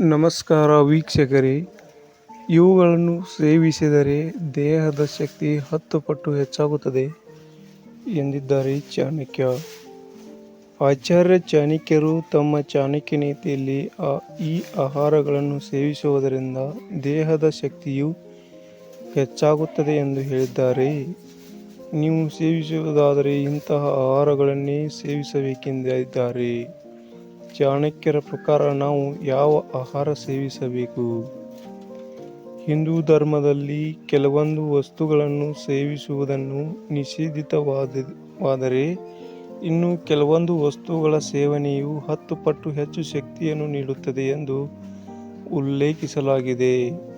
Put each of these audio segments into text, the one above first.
ನಮಸ್ಕಾರ ವೀಕ್ಷಕರೇ. ಇವುಗಳನ್ನು ಸೇವಿಸಿದರೆ ದೇಹದ ಶಕ್ತಿ ಹತ್ತು ಪಟ್ಟು ಹೆಚ್ಚಾಗುತ್ತದೆ ಎಂದಿದ್ದಾರೆ ಚಾಣಕ್ಯ. ಆಚಾರ್ಯ ಚಾಣಕ್ಯರು ತಮ್ಮ ಚಾಣಕ್ಯ ನೀತಿಯಲ್ಲಿ ಆ ಈ ಆಹಾರಗಳನ್ನು ಸೇವಿಸುವುದರಿಂದ ದೇಹದ ಶಕ್ತಿಯು ಹೆಚ್ಚಾಗುತ್ತದೆ ಎಂದು ಹೇಳಿದ್ದಾರೆ. ನೀವು ಸೇವಿಸುವುದಾದರೆ ಇಂತಹ ಆಹಾರಗಳನ್ನೇ ಸೇವಿಸಬೇಕೆಂದಿದ್ದಾರೆ. ಚಾಣಕ್ಯರ ಪ್ರಕಾರ ನಾವು ಯಾವ ಆಹಾರ ಸೇವಿಸಬೇಕು? ಹಿಂದೂ ಧರ್ಮದಲ್ಲಿ ಕೆಲವೊಂದು ವಸ್ತುಗಳನ್ನು ಸೇವಿಸುವುದನ್ನು ನಿಷೇಧಿತವಾದವಾದರೆ ಇನ್ನು ಕೆಲವೊಂದು ವಸ್ತುಗಳ ಸೇವನೆಯು ಹತ್ತು ಪಟ್ಟು ಹೆಚ್ಚು ಶಕ್ತಿಯನ್ನು ನೀಡುತ್ತದೆ ಎಂದು ಉಲ್ಲೇಖಿಸಲಾಗಿದೆ.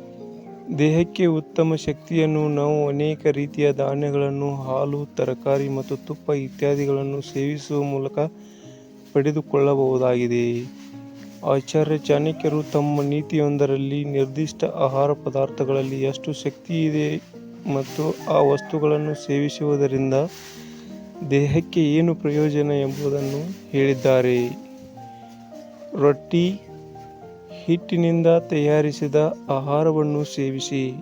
ದೇಹಕ್ಕೆ ಉತ್ತಮ ಶಕ್ತಿಯನ್ನು ನಾವು ಅನೇಕ ರೀತಿಯ ಧಾನ್ಯಗಳನ್ನು, ಹಾಲು, ತರಕಾರಿ ಮತ್ತು ತುಪ್ಪ ಇತ್ಯಾದಿಗಳನ್ನು ಸೇವಿಸುವ ಮೂಲಕ ಪಡೆದುಕೊಳ್ಳಬಹುದಾಗಿದೆ. ಆಚಾರ್ಯ ಚಾಣಕ್ಯರು ತಮ್ಮ ನೀತಿಯೊಂದರಲ್ಲಿ ನಿರ್ದಿಷ್ಟ ಆಹಾರ ಪದಾರ್ಥಗಳಲ್ಲಿ ಎಷ್ಟು ಶಕ್ತಿ ಇದೆ ಮತ್ತು ಆ ವಸ್ತುಗಳನ್ನು ಸೇವಿಸುವುದರಿಂದ ದೇಹಕ್ಕೆ ಏನು ಪ್ರಯೋಜನ ಎಂಬುದನ್ನು ಹೇಳಿದ್ದಾರೆ. ರೊಟ್ಟಿ ಹಿಟ್ಟಿನಿಂದ ತಯಾರಿಸಿದ ಆಹಾರವನ್ನು ಸೇವಿಸಿ.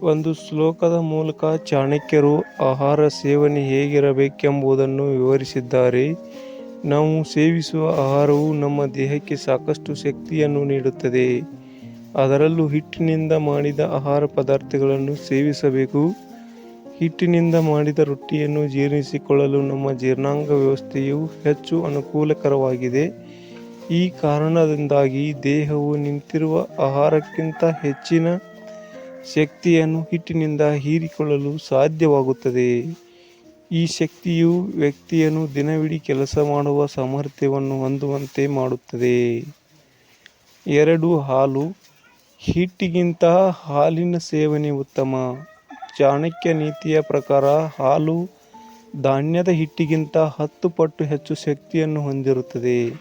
ಒಂದು ಶ್ಲೋಕದ ಮೂಲಕ ಚಾಣಕ್ಯರು ಆಹಾರ ಸೇವನೆ ಹೇಗಿರಬೇಕೆಂಬುದನ್ನು ವಿವರಿಸಿದ್ದಾರೆ. ನಾವು ಸೇವಿಸುವ ಆಹಾರವು ನಮ್ಮ ದೇಹಕ್ಕೆ ಸಾಕಷ್ಟು ಶಕ್ತಿಯನ್ನು ನೀಡುತ್ತದೆ. ಅದರಲ್ಲೂ ಹಿಟ್ಟಿನಿಂದ ಮಾಡಿದ ಆಹಾರ ಪದಾರ್ಥಗಳನ್ನು ಸೇವಿಸಬೇಕು. ಹಿಟ್ಟಿನಿಂದ ಮಾಡಿದ ರೊಟ್ಟಿಯನ್ನು ಜೀರ್ಣಿಸಿಕೊಳ್ಳಲು ನಮ್ಮ ಜೀರ್ಣಾಂಗ ವ್ಯವಸ್ಥೆಯು ಹೆಚ್ಚು ಅನುಕೂಲಕರವಾಗಿದೆ. ಈ ಕಾರಣದಿಂದಾಗಿ ದೇಹವು ನಿಂತಿರುವ ಆಹಾರಕ್ಕಿಂತ ಹೆಚ್ಚಿನ ಶಕ್ತಿಯನ್ನು ಹಿಟ್ಟಿನಿಂದ ಹೀರಿಕೊಳ್ಳಲು ಸಾಧ್ಯವಾಗುತ್ತದೆ. ಈ ಶಕ್ತಿಯು ವ್ಯಕ್ತಿಯನ್ನು ದಿನವಿಡೀ ಕೆಲಸ ಮಾಡುವ ಸಾಮರ್ಥ್ಯವನ್ನು ಹೊಂದುವಂತೆ ಮಾಡುತ್ತದೆ. ಎರಡು ಹಾಲು. ಹಿಟ್ಟಿಗಿಂತ ಹಾಲಿನ ಸೇವನೆ ಉತ್ತಮ. ಚಾಣಕ್ಯ ನೀತಿಯ ಪ್ರಕಾರ ಹಾಲು ಧಾನ್ಯದ ಹಿಟ್ಟಿಗಿಂತ ಹತ್ತು ಪಟ್ಟು ಹೆಚ್ಚು ಶಕ್ತಿಯನ್ನು ಹೊಂದಿರುತ್ತದೆ.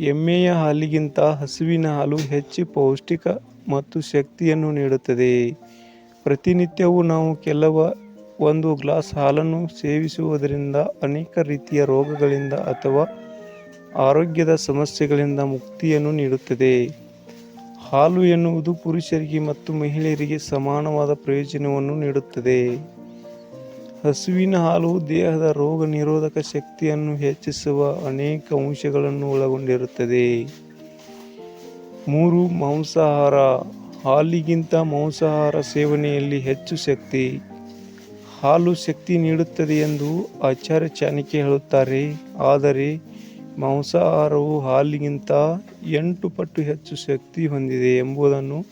ಎಮ್ಮೆಯ ಹಾಲಿಗಿಂತ ಹಸುವಿನ ಹಾಲು ಹೆಚ್ಚು ಪೌಷ್ಟಿಕ ಮತ್ತು ಶಕ್ತಿಯನ್ನು ನೀಡುತ್ತದೆ. ಪ್ರತಿನಿತ್ಯವೂ ನಾವು ಕೆಲವ ಒಂದು ಗ್ಲಾಸ್ ಹಾಲನ್ನು ಸೇವಿಸುವುದರಿಂದ ಅನೇಕ ರೀತಿಯ ರೋಗಗಳಿಂದ ಅಥವಾ ಆರೋಗ್ಯದ ಸಮಸ್ಯೆಗಳಿಂದ ಮುಕ್ತಿಯನ್ನು ನೀಡುತ್ತದೆ. ಹಾಲು ಎನ್ನುವುದು ಪುರುಷರಿಗೆ ಮತ್ತು ಮಹಿಳೆಯರಿಗೆ ಸಮಾನವಾದ ಪ್ರಯೋಜನವನ್ನು ನೀಡುತ್ತದೆ. ಹಸುವಿನ ಹಾಲು ದೇಹದ ರೋಗ ನಿರೋಧಕ ಶಕ್ತಿಯನ್ನು ಹೆಚ್ಚಿಸುವ ಅನೇಕ ಅಂಶಗಳನ್ನು ಒಳಗೊಂಡಿರುತ್ತದೆ. ಮೂರು, ಮಾಂಸಾಹಾರ. ಹಾಲಿಗಿಂತ ಮಾಂಸಾಹಾರ ಸೇವನೆಯಲ್ಲಿ ಹೆಚ್ಚು ಶಕ್ತಿ. ಹಾಲು ಶಕ್ತಿ ನೀಡುತ್ತದೆ ಎಂದು ಆಚಾರ್ಯ ಚಾಣಕ್ಯ ಹೇಳುತ್ತಾರೆ. ಆದರೆ ಮಾಂಸಾಹಾರವು ಹಾಲಿಗಿಂತ ಎಂಟು ಪಟ್ಟು ಹೆಚ್ಚು ಶಕ್ತಿ ಹೊಂದಿದೆ ಎಂಬುದನ್ನು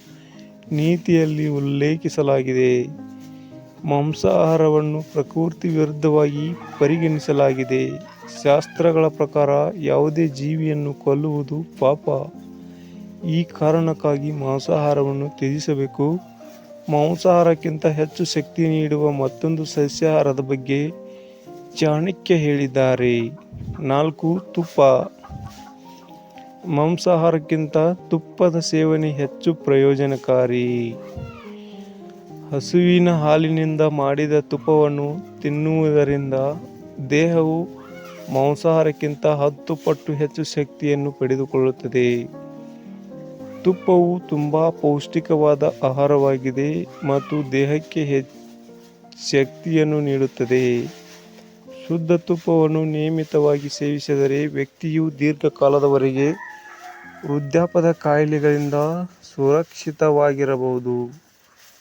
ನೀತಿಯಲ್ಲಿ ಉಲ್ಲೇಖಿಸಲಾಗಿದೆ. ಮಾಂಸಾಹಾರವನ್ನು ಪ್ರಕೃತಿ ವಿರುದ್ಧವಾಗಿ ಪರಿಗಣಿಸಲಾಗಿದೆ. ಶಾಸ್ತ್ರಗಳ ಪ್ರಕಾರ ಯಾವುದೇ ಜೀವಿಯನ್ನು ಕೊಲ್ಲುವುದು ಪಾಪ. ಈ ಕಾರಣಕ್ಕಾಗಿ ಮಾಂಸಾಹಾರವನ್ನು ತ್ಯಜಿಸಬೇಕು. ಮಾಂಸಾಹಾರಕ್ಕಿಂತ ಹೆಚ್ಚು ಶಕ್ತಿ ನೀಡುವ ಮತ್ತೊಂದು ಸಸ್ಯಾಹಾರದ ಬಗ್ಗೆ ಚಾಣಕ್ಯ ಹೇಳಿದ್ದಾರೆ. ನಾಲ್ಕು, ತುಪ್ಪ. ಮಾಂಸಾಹಾರಕ್ಕಿಂತ ತುಪ್ಪದ ಸೇವನೆ ಹೆಚ್ಚು ಪ್ರಯೋಜನಕಾರಿ. ಹಸುವಿನ ಹಾಲಿನಿಂದ ಮಾಡಿದ ತುಪ್ಪವನ್ನು ತಿನ್ನುವುದರಿಂದ ದೇಹವು ಮಾಂಸಾಹಾರಕ್ಕಿಂತ ಹತ್ತು ಪಟ್ಟು ಹೆಚ್ಚು ಶಕ್ತಿಯನ್ನು ಪಡೆದುಕೊಳ್ಳುತ್ತದೆ. ತುಪ್ಪವು ತುಂಬ ಪೌಷ್ಟಿಕವಾದ ಆಹಾರವಾಗಿದೆ ಮತ್ತು ದೇಹಕ್ಕೆ ಶಕ್ತಿಯನ್ನು ನೀಡುತ್ತದೆ. ಶುದ್ಧ ತುಪ್ಪವನ್ನು ನಿಯಮಿತವಾಗಿ ಸೇವಿಸಿದರೆ ವ್ಯಕ್ತಿಯು ದೀರ್ಘಕಾಲದವರೆಗೆ ವೃದ್ಧಾಪದ ಕಾಯಿಲೆಗಳಿಂದ ಸುರಕ್ಷಿತವಾಗಿರಬಹುದು.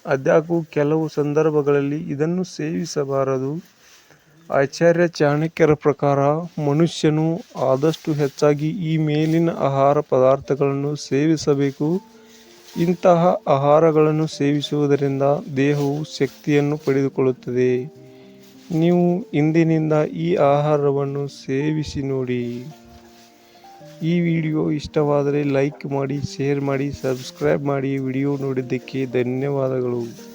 ಆದಾಗ್ಯೂ, ಕೆಲವು ಸಂದರ್ಭಗಳಲ್ಲಿ ಇದನ್ನು ಸೇವಿಸಬಾರದು. ಆಚಾರ್ಯ ಚಾಣಕ್ಯರ ಪ್ರಕಾರ ಮನುಷ್ಯನು ಆದಷ್ಟು ಹೆಚ್ಚಾಗಿ ಈ ಮೇಲಿನ ಆಹಾರ ಪದಾರ್ಥಗಳನ್ನು ಸೇವಿಸಬೇಕು. ಇಂತಹ ಆಹಾರಗಳನ್ನು ಸೇವಿಸುವುದರಿಂದ ದೇಹವು ಶಕ್ತಿಯನ್ನು ಪಡೆದುಕೊಳ್ಳುತ್ತದೆ. ನೀವು ಇಂದಿನಿಂದ ಈ ಆಹಾರವನ್ನು ಸೇವಿಸಿ ನೋಡಿ. ಈ ವಿಡಿಯೋ ಇಷ್ಟವಾದರೆ ಲೈಕ್ ಮಾಡಿ, ಶೇರ್ ಮಾಡಿ, ಸಬ್ಸ್ಕ್ರೈಬ್ ಮಾಡಿ. ವಿಡಿಯೋ ನೋಡಿದ್ದಕ್ಕೆ ಧನ್ಯವಾದಗಳು.